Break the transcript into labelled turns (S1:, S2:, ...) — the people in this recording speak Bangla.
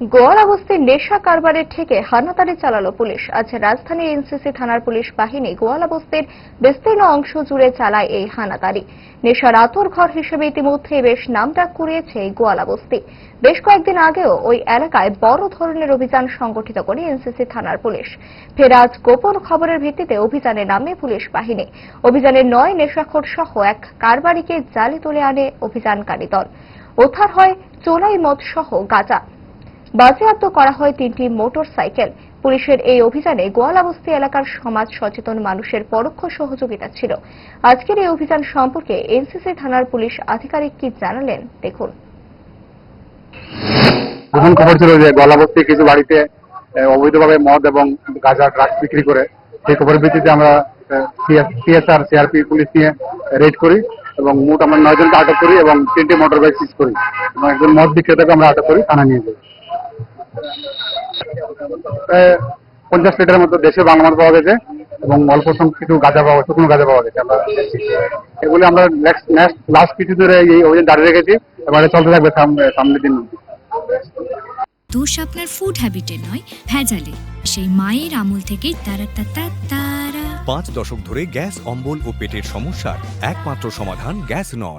S1: গোয়ালাবস্তির নেশা কারবারের থেকে হানাতাড়ি চালালো পুলিশ। আজ রাজধানীর এনসিসি থানার পুলিশ বাহিনী গোয়ালাবস্তির বিস্তীর্ণ অংশ জুড়ে চালায় এই হানাতাড়ি নেশার আতর ঘর হিসেবে ইতিমধ্যে বেশ নামডাক কুড়িয়েছে এই গোয়ালাবস্তি বেশ কয়েকদিন আগেও ওই এলাকায় বড় ধরনের অভিযান সংগঠিত করে এনসিসি থানার পুলিশ। ফের আজ গোপন খবরের ভিত্তিতে অভিযানে নামে পুলিশ বাহিনী। অভিযানে নয় নেশাখোর সহ এক কারবারিকে জালে তুলে আনে অভিযানকারী দল। উদ্ধার হয় চোলাই মদ সহ গাঁজা। বাজেয়াপ্ত করা হয় তিনটি মোটর সাইকেল পুলিশের এই অভিযানে গোয়ালাবস্তি এলাকার সমাজ সচেতন মানুষের পরোক্ষ সহযোগিতা ছিল। আজকের এই অভিযান সম্পর্কে এনসিসি থানার পুলিশ আধিকারিক কি জানালেন, দেখুন।
S2: গোপন খবর ছিল যে গলাবস্তি কিছু বাড়িতে অবৈধভাবে মদ এবং গাঁজা ড্রাগস বিক্রি করে সেই খবরের ভিত্তিতে আমরা সিএসআর, সিআরপি, পুলিশ নিয়ে রেড করি এবং মোট আমরা নয়জনকে আটক করি এবং তিনটি মোটর বাইক সিজ করি। এবং একজন মদ বিক্রেতাকে আমরা আটক করি থানা নিয়ে যাই। প্রায় পঞ্চাশ লিটারের মতো দেশে বাংলা মদ পাওয়া গেছে এবং অল্প সংখ্যক কিছু গাঁজা পাওয়া শুকনো গাঁজা পাওয়া গেছে আমরা এগুলি আমরা নেক্সট নেক্সট লাস্ট কিছু ধরে এই অভিযান দাঁড়িয়ে রেখেছি। এবারে চলতে থাকবে সামনে- সামনের দিন।
S3: দোষ আপনার ফুড হ্যাবিটে নয় ভেজালে। সেই মায়ের আমল থেকেই তারা তারা তারা।
S4: পাঁচ দশক ধরে গ্যাস অম্বল ও পেটের সমস্যার একমাত্র সমাধান গ্যাস নল।